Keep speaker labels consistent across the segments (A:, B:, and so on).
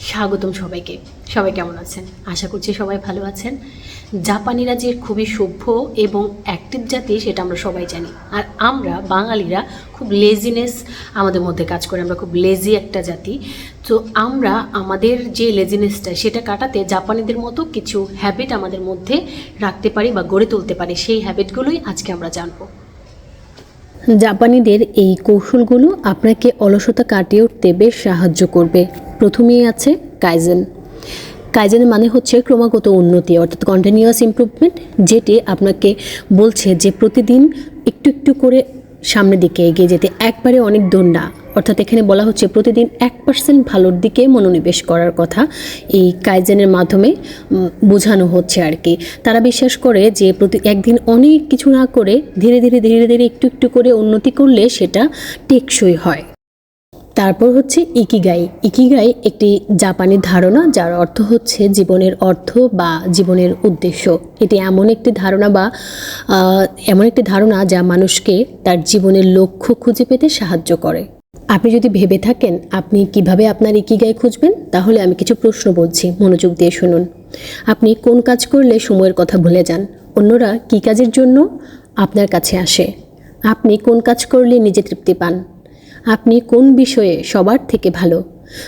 A: স্বাগতম সবাইকে। সবাই কেমন আছেন? আশা করছি সবাই ভালো আছেন। জাপানিরা যে খুবই সভ্য এবং অ্যাক্টিভ জাতি সেটা আমরা সবাই জানি। আর আমরা বাঙালিরা খুব লেজিনেস আমাদের মধ্যে কাজ করে। আমরা খুব লেজি একটা জাতি। তো আমরা আমাদের যে লেজিনেসটা সেটা কাটাতে জাপানিদের মতো কিছু হ্যাবিট আমাদের মধ্যে রাখতে পারি বা গড়ে তুলতে পারি। সেই হ্যাবিটগুলোই আজকে আমরা জানব। জাপানিদের এই কৌশলগুলো আপনাকে অলসতা কাটিয়ে উঠতে বেশ সাহায্য করবে। প্রথমেই আছে কাইজেন কাইজেনের মানে হচ্ছে ক্রমাগত উন্নতি, অর্থাৎ কন্টিনিউয়াস ইমপ্রুভমেন্ট যেটি আপনাকে বলছে যে প্রতিদিন একটু একটু করে সামনের দিকে এগিয়ে যেতে, একবারে অনেক না অর্থাৎ এখানে বলা হচ্ছে প্রতিদিন এক পার্সেন্ট ভালোর দিকে মনোনিবেশ করার কথা এই কাইজেনের মাধ্যমে বোঝানো হচ্ছে আর কি। তারা বিশ্বাস করে যে প্রতি, একদিন অনেক কিছু না করে ধীরে ধীরে ধীরে ধীরে একটু একটু করে উন্নতি করলে সেটা টেকসই হয়। তারপর হচ্ছে ইকিগাই। ইকিগাই একটি জাপানি ধারণা যার অর্থ হচ্ছে জীবনের অর্থ বা জীবনের উদ্দেশ্য। এটি এমন একটি ধারণা বা এমন একটি ধারণা যা মানুষকে তার জীবনের লক্ষ্য খুঁজে পেতে সাহায্য করে। আপনি যদি ভেবে থাকেন আপনি কীভাবে আপনার ইকিগাই খুঁজবেন, তাহলে আমি কিছু প্রশ্ন বলছি। মনোযোগ দিয়ে শুনুন। আপনি কোন কাজ করলে সময়ের কথা ভুলে যান? অন্যরা কী কাজের জন্য আপনার কাছে আসে? আপনি কোন কাজ করলে নিজে তৃপ্তি পান? আপনি কোন বিষয়ে সবার থেকে ভালো?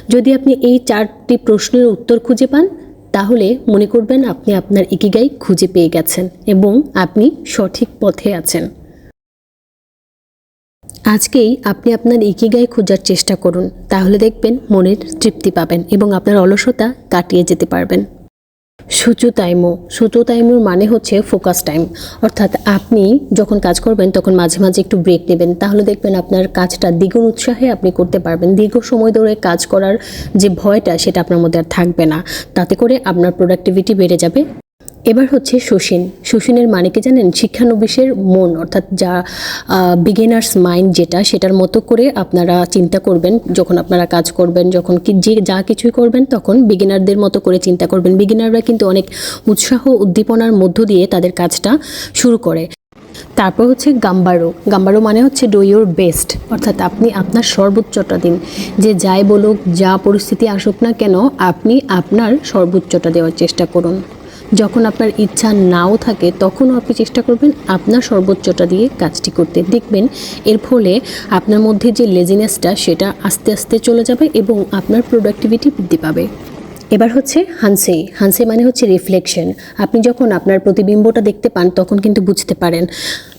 A: যদি আপনি এই চারটি প্রশ্নের উত্তর খুঁজে পান, তাহলে মনে করবেন আপনি আপনার ইকিগাই খুঁজে পেয়ে গেছেন এবং আপনি সঠিক পথে আছেন। আজকেই আপনি আপনার ইকিগাই খোঁজার চেষ্টা করুন, তাহলে দেখবেন মনের তৃপ্তি পাবেন এবং আপনার অলসতা কাটিয়ে যেতে পারবেন। সুচু টাইমও সুচু টাইমের মানে হচ্ছে ফোকাস টাইম অর্থাৎ আপনি যখন কাজ করবেন, তখন মাঝে মাঝে একটু ব্রেক নেবেন। তাহলে দেখবেন আপনার কাজটা দ্বিগুণ উৎসাহে আপনি করতে পারবেন। দীর্ঘ সময় ধরে কাজ করার যে ভয়টা, সেটা আপনার মধ্যে আর থাকবে না। তাতে করে আপনার প্রোডাক্টিভিটি বেড়ে যাবে। এবার হচ্ছে সুশীন সুশীনের মানে কি জানেন? শিক্ষানবিশের মন, অর্থাৎ যা বিগিনার্স মাইন্ড যেটা, সেটার মতো করে আপনারা চিন্তা করবেন, যখন আপনারা কাজ করবেন, যখন কি যে, যা কিছুই করবেন, তখন বিগিনারদের মতো করে চিন্তা করবেন। বিগিনাররা কিন্তু অনেক উৎসাহ, উদ্দীপনার মধ্য দিয়ে তাদের কাজটা শুরু করে। তারপর হচ্ছে গাম্বারো। গাম্বারো মানে হচ্ছে ডু ইউর বেস্ট অর্থাৎ আপনি আপনার সর্বোচ্চটা দিন। যে যাই বলুক, যা পরিস্থিতি আসুক না কেন, আপনি আপনার সর্বোচ্চটা দেওয়ার চেষ্টা করুন। যখন আপনার ইচ্ছা নাও থাকে, তখনও আপনি চেষ্টা করবেন আপনার সর্বোচ্চটা দিয়ে কাজটি করতে। দেখবেন, এর ফলে আপনার মধ্যে যে লেজিনেসটা সেটা আস্তে আস্তে চলে যাবে এবং আপনার প্রোডাক্টিভিটি বৃদ্ধি পাবে। এবার হচ্ছে হানসে হানসে মানে হচ্ছে রিফ্লেকশন আপনি যখন আপনার প্রতিবিম্বটা দেখতে পান, তখন কিন্তু বুঝতে পারেন।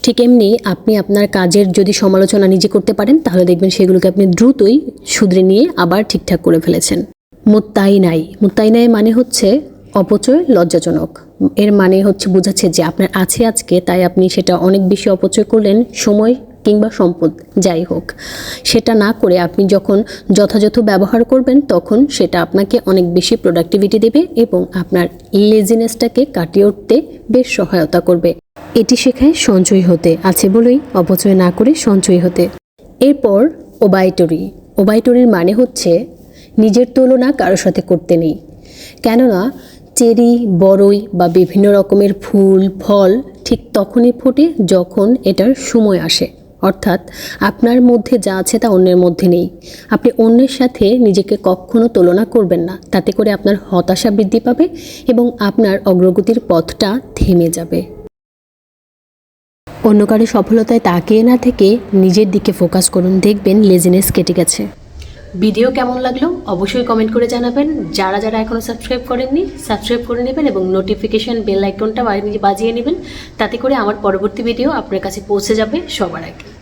A: ঠিক এমনি আপনি আপনার কাজের যদি সমালোচনা নিজে করতে পারেন, তাহলে দেখবেন সেগুলোকে আপনি দ্রুতই শুধরে নিয়ে আবার ঠিকঠাক করে ফেলেছেন। মুত্তাই নাই মুত্তাই নাই মানে হচ্ছে অপচয় লজ্জাজনক। এর মানে হচ্ছে বোঝাচ্ছে যে আপনার আছে আজকে, তাই আপনি সেটা অনেক বেশি অপচয় করলেন সময় কিংবা সম্পদ, যাই হোক। সেটা না করে আপনি যখন যথাযথ ব্যবহার করবেন, তখন সেটা আপনাকে অনেক বেশি প্রোডাক্টিভিটি দেবে এবং আপনার লেজিনেসটাকে কাটিয়ে উঠতে বেশ সহায়তা করবে। এটি শেখায় সঞ্চয় হতে, আছে বলেই অপচয় না করে সঞ্চয় হতে। এরপর ওবাইটরি ওবাইটরির মানে হচ্ছে নিজের তুলনা কারোর সাথে করতে নেই। কেননা চেরি বড়ই বা বিভিন্ন রকমের ফুল, ফল ঠিক তখনই ফোটে যখন এটার সময় আসে। অর্থাৎ আপনার মধ্যে যা আছে তা অন্যের মধ্যে নেই। আপনি অন্যের সাথে নিজেকে কখনো তুলনা করবেন না। তাতে করে আপনার হতাশা বৃদ্ধি পাবে এবং আপনার অগ্রগতির পথটা থেমে যাবে। অন্য কারও সফলতায় তাকিয়ে না থেকে নিজের দিকে ফোকাস করুন। দেখবেন লেজিনেস কেটে গেছে। ভিডিও কেমন লাগল অবশ্যই কমেন্ট করে জানাবেন। যারা যারা এখনও সাবস্ক্রাইব করেননি সাবস্ক্রাইব করে নেবেন এবং নোটিফিকেশান বেল আইকনটা বাজিয়ে নেবেন। তাতে করে আমার পরবর্তী ভিডিও আপনার কাছে পৌঁছে যাবে সবার আগে।